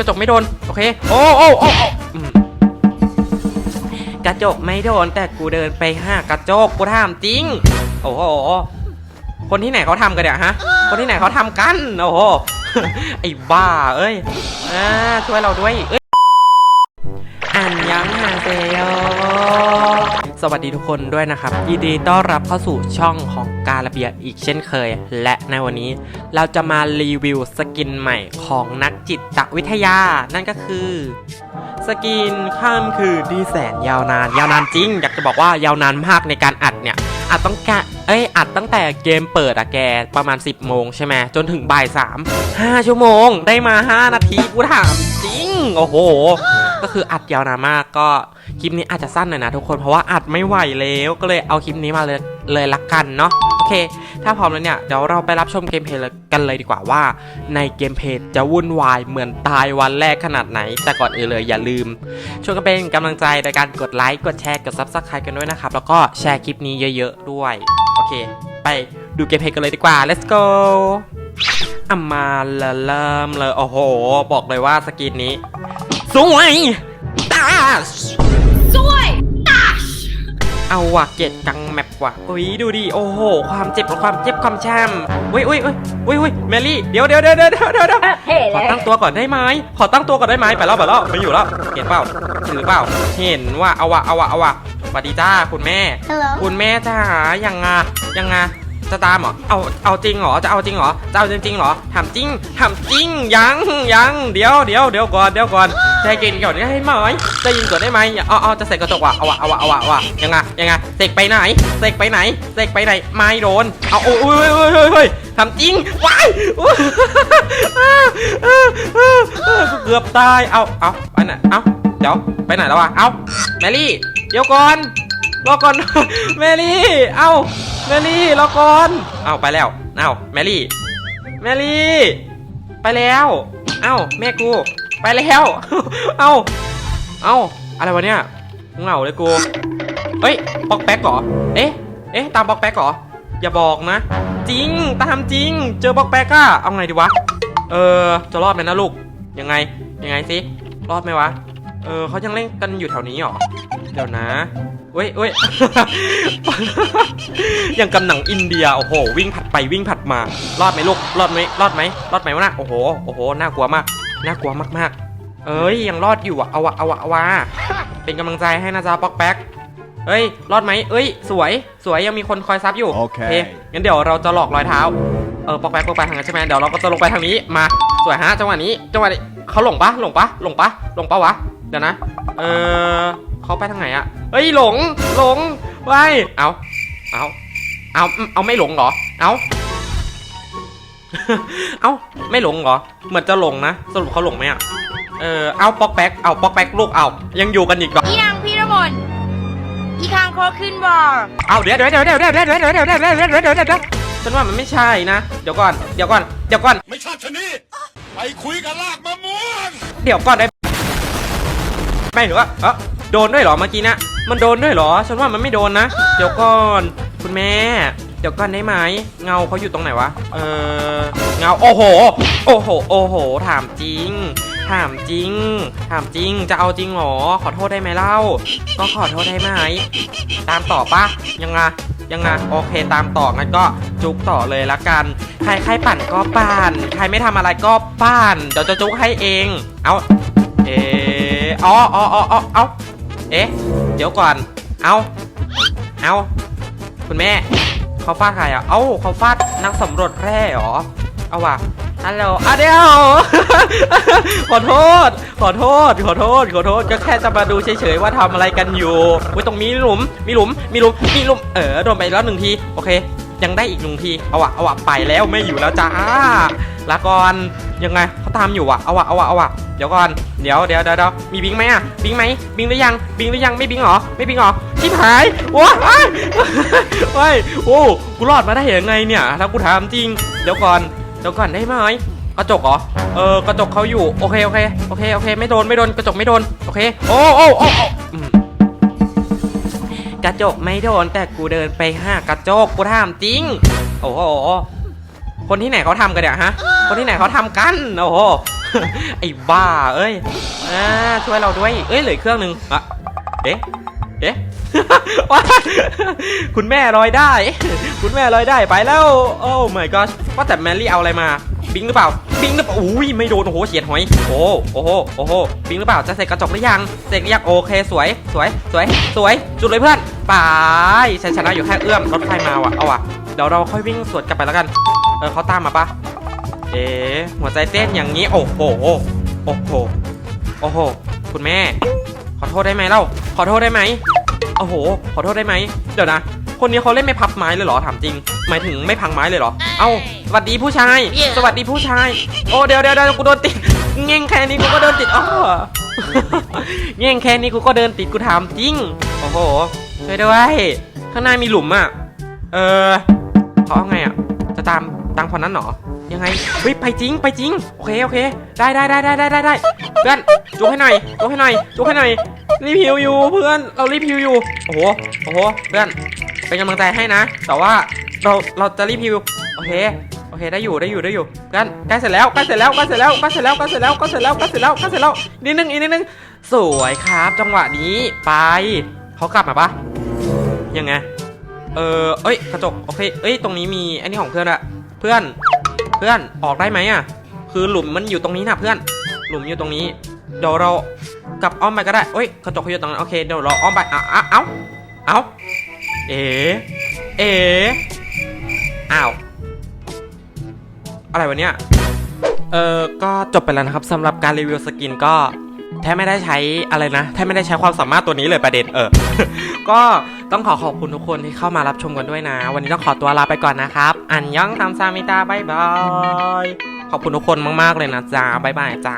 กระจกไม่โดน โอเค โอ้โอ้โอ้กระจกไม่โดน แต่กูเดินไปห้ากระจกกูถามจริง โอ้โห คนที่ไหนเขาทำกันเนี่ยฮะ คนที่ไหนเขาทำกัน โอ้โห ไอ้บ้า เอ้ยอ่าช่วยเราด้วยเอ้ย สวัสดีทุกคนด้วยนะครับยินดีต้อนรับเข้าสู่ช่องของการระเบียบอีกเช่นเคย และในวันนี้เราจะมารีวิวสกินใหม่ของนักจิตวิทยา นั่นก็คือ สกินข้ามคือดีแสนยาวนาน ยาวนานจริง อยากจะบอกว่ายาวนานมากในการอัดเนี่ยอัดต้องกะเอ้ยอัดตั้งแต่เกมเปิดอะแกประมาณ 10โมงใช่ไหมจนถึงบ่าย3 5ชั่วโมงได้มา 5 นาทีกูถามจริง โอ้โห ก็คืออัดยาวนานมากก็คลิปนี้อาจจะสั้นหน่อยนะทุกคนเพราะว่าอัดไม่ไหวแล้วก็เลยเอาคลิปนี้มาเลยเลยละกันเนาะโอเค ถ้าพร้อมแล้วเนี่ยเดี๋ยวเราไปรับชมเกมเพลย์กันเลยดีกว่าว่า ในเกมเพลย์จะวุ่นวายเหมือนตายวันแรกขนาดไหน แต่ก่อนอื่นเลยอย่าลืม ช่วยกันเป็นกำลังใจในการกดไลค์กดแชร์กด Subscribe กันด้วยนะครับ แล้วก็แชร์คลิปนี้เยอะๆด้วยโอเค ไปดูเกมเพลย์กันเลยดีกว่า let's go อามาละเริ่มเลย โอ้โห บอกเลยว่าสกินนี้ สวยตาชสวยเอาว่ะเกตกังแมปว่ะอุ้ยดูดิโอ้โห ความเจ็บและความเจ็บความช้ำอุ้ยอุ้ยอุ้ยอุ้ยอุ้ยแมรี่เดี๋ยวเดี๋ยวเดี๋ยวเดี๋ยวเดี๋ยวเดี๋ยวเฮ้ขอตั้งตัวก่อนได้ไหมขอตั้งตัวก่อนได้ไหมไปแล้วไปแล้วไม่อยู่แล้วเห็นเปล่าเห็นหรือเปล่า เห็นว่าเอาวะเอาวะเอาวะสวัสดีจ้าคุณแม่ ฮัลโหลคุณแม่จ้ายังไงยังไง จะตามเหรอเอาเอาจริงเหรอจะเอาจริงเหรอจะเอาจริงๆเหรอถามจริงถามจริงยังยังเดี๋ยวเดี๋ยวเดี๋ยวก่อนเดี๋ยวก่อนใจเย็นก่อนได้ไหมใจเย็นก่อนได้ไหมเอาเอาจะเสกกระจกว่ะเอาวะเอาวะเอาวะเอาวะยังไงยังไงเสกไปไหนเสกไปไหนเสกไปไหนไม่โดนเอาโอ้ยโอ้ยโอ้ยโอ้ยทำจริงว้ายเกือบตายเอาเอาไปไหนเอาเดี๋ยวไปไหนแล้ววะเอาแมรี่เดี๋ยวก่อนรอก่อนแมรี่เอา แมรี่รอก่อนเอ้าไปแล้วเอ้าแมรี่ แมรี่ ไปแล้วเอ้าแม่กู ไปแล้วเอ้าเอ้าอะไรวะเนี่ยเหงาเลยกูเฮ้ยปอกแป๊กเหรอเอ๊ะเอ๊ะตามปอกแป๊กเหรออย่าบอกนะ จริงตามจริง เจอปอกแป๊กอะเอาไงดีวะเออจะรอดไหมนะลูกยังไงยังไงสิรอดไหมวะเออเขายังเล่นกันอยู่แถวนี้เหรอเดี๋ยวนะ เว้ยเว้ยอย่างกำหนังอินเดีย โอ้โห วิ่งผัดไปวิ่งผัดมา รอดไหมลูก รอดไหมรอดไหมรอดไหมวะนะโอ้โห โอ้โห น่ากลัวมาก น่ากลัวมากๆ เอ้ย ยังรอดอยู่อะเอาวะเอาวะเอาวะเป็นกำลังใจให้นะจ๊ะป๊อกแป๊กเฮ้ย รอดไหมเอ้ย สวย สวย ยังมีคนคอยซับอยู่ โอเค งั้นเดี๋ยวเราจะหลอกรอยเท้า เออ ปอกแป๊กลงไปทางนั้นใช่ไหมเดี๋ยวเราก็จะลงไปทางนี้ มา สวยฮะ จังหวะนี้ จังหวะนี้เขาหลงปะหลงปะหลงปะหลงปะวะ เดี๋ยวนะ เออ เขาไปทางไหนอะเฮ้ยหลงหลงไว้เอาเอาเอาเอาไม่หลงเหรอ เอาเอาไม่หลงเหรอ เหมือนจะหลงนะ สรุปเขาหลงไหมอะเออเอาปอกแป๊กเอาปอกแป๊กลูกเอา ยังอยู่กันอีกเหรออีนางพี่ระมนอีคางโคขึ้นบอร์เอาเดี๋ยวเดี๋ยวเดี๋ยวเดี๋ยวเดี๋ยวเดี๋ยวเดี๋ยวเดี๋ยวเดี๋ยวเดี๋ยวเดี๋ยวเดี๋ยวเดี๋ยวฉันว่ามันไม่ใช่นะ เดี๋ยวก่อนเดี๋ยวก่อนเดี๋ยวก่อน ไม่ชอบชะนีไปคุยกับลากมะม่วง เดี๋ยวก่อนได้ไม่หรือว่าเออ โดนด้วยเหรอเมื่อกี้นะ มันโดนด้วยเหรอ ฉันว่ามันไม่โดนนะ เดี๋ยวก่อนคุณแม่ เดี๋ยวก่อนได้ไหมเงาเขาอยู่ตรงไหนวะ เออเงา โอ้โห โอ้โห โอ้โห ถามจริง ถามจริง ถามจริง จะเอาจริงเหรอ ขอโทษได้ไหมเล่า ก็ขอโทษได้ไหม ตามต่อปะยังไงยังไงโอเคตามต่องั้นก็จุกต่อเลยละกัน ใครใครปั่นก็ปั่น ใครไม่ทำอะไรก็ปั่น เดี๋ยวจะจุกให้เอง เอาเอออ๋ออ๋ออ๋ออ๋อเอา เอ๊ะ เดี๋ยวก่อน เอาเอาคุณแม่ เขาฟาดใครอะ เอ้าเขาฟาดนักสำรวจแร่เหรอ เอาว่ะฮัลโหลอะเดี๋ยวขอโทษ ขอโทษ ขอโทษ ขอโทษ ก็แค่จะมาดูเฉยๆว่าทำอะไรกันอยู่อุ้ตรงมีหลุม มีหลุม มีหลุม มีหลุม เออ โดนไปแล้วหนึ่งที โอเค ยังได้อีกหนึ่งทีเอาวะเอาวะไปแล้วไม่อยู่แล้วจ้าลาก่อนยังไงเขาตามอยู่วะเอาวะเอาวะเอาวะเดี๋ยวก่อนเดี๋ยวเดี๋ยวเดี๋ยวเดี๋ยวมีบิงไหมอะบิงไหมบิงหรือยังบิงหรือยังไม่บิงเหรอไม่บิงเหรอชิบหายว้าว้ายเฮ้ยโอ้กูรอดมาได้ยังไงเนี่ยถ้ากูถามจริงเดี๋ยวก่อนเดี๋ยวก่อนได้ไหมกระจกเหรอเออกระจกเขาอยู่โอเคโอเคโอเคโอเค ไม่โดนไม่โดนกระจกไม่โดนโอเคโอ้โอ้โอ้โอ้อืม กระจกไม่โดนแต่กูเดินไปห้ากระจกกูถามจริง โอ้โห คนที่ไหนเขาทำกันเนี่ยฮะ คนที่ไหนเขาทำกัน โอ้โห ไอ้บ้าเอ้ยอ่าช่วยเราด้วย เอ้ยเหลือเครื่องหนึ่งอะเอ๊ะเอ๊ะว้าคุณแม่ลอยได้ คุณแม่ลอยได้ไปแล้ว โอ้ my god ว่าแต่แมรี่เอาอะไรมา บิงหรือเปล่า บิงหรือเปล่าอุ้ยไม่โดน โอ้โหเฉียดหอย โอ้โอ้โหโอ้โหบิงหรือเปล่า จะเสร็จกระจกหรือยัง เสร็จหรือยังโอเค สวย สวย สวย สวย จุดเลยเพื่อนไปฉันชนะอยู่แค่เอื้อม รถไฟมาว่ะ เอาว่ะ เดี๋ยวเราค่อยวิ่งสวนกลับไปแล้วกัน เออเขาตามมาปะเอ๊ะหัวใจเต้นอย่างนี้ โอ้โห โอ้โห โอ้โห คุณแม่ ขอโทษได้ไหมเล่า ขอโทษได้ไหม โอ้โห ขอโทษได้ไหม เดี๋ยวนะ คนนี้เขาเล่นไม่พับไม้เลยเหรอ ถามจริง หมายถึงไม่พังไม้เลยเหรอ เอ้า สวัสดีผู้ชาย สวัสดีผู้ชาย โอ้เดี๋ยวเดี๋ยวเดี๋ยวกูโดนติดเง่งแค่นี้กูก็เดินติดอ้อเง่งแค่นี้กูก็เดินติดกูถามจริง โอ้โห ช่วยด้วย ข้างหน้ามีหลุมอะ เออเขาเอาไงอะ จะตามตังคนนั้นเหรอ ยังไงเฮ้ยไปจริงไปจริง โอเคโอเค ได้ได้ได้ได้ได้ได้ได้เพื่อนจุกให้หน่อยจุกให้หน่อยจุกให้หน่อยรีบฮิวอยู่เพื่อน เรารีบฮิวอยู่ โอ้โห โอ้โห เพื่อน เป็นกำลังใจให้นะ แต่ว่า เราเราจะรีบฮิวโอเคโอเคได้อยู่ได้อยู่ได้อยู่เพื่อนใกล้เสร็จแล้วใกล้เสร็จแล้วใกล้เสร็จแล้วใกล้เสร็จแล้วใกล้เสร็จแล้วใกล้เสร็จแล้วใกล้เสร็จแล้วใกล้เสร็จแล้วนิดนึงอีกนิดนึงสวยครับ จังหวะนี้ไปเขากลับมาปะยังไงเออเอ้ยกระจกโอเคเอ้ยตรงนี้มีอันนี้ของเพื่อนอะเพื่อนเพื่อนออกได้ไหมอะคือหลุมมันอยู่ตรงนี้นะเพื่อน หลุมอยู่ตรงนี้เดี๋ยวเรากลับอ้อมไปก็ได้เอ้ยกระจกเขาอยู่ตรงนั้นโอเคเดี๋ยวเราอ้อมไปเอ้าเอ้าเอ้าเอ๋เอ๋ อะไรวะเนี่ยเออก็จบไปแล้วนะครับสำหรับการรีวิวสกินก็แทบไม่ได้ใช้อะไรนะแทบไม่ได้ใช้ความสามารถตัวนี้เลยประเด็นเออ ก็ต้องขอขอบคุณทุกคนที่เข้ามารับชมกันด้วยนะ วันนี้ต้องขอตัวลาไปก่อนนะครับ อันยองทำซามิตาบายบาย ขอบคุณทุกคนมาก ๆ เลยนะจ้าบายบายจ้า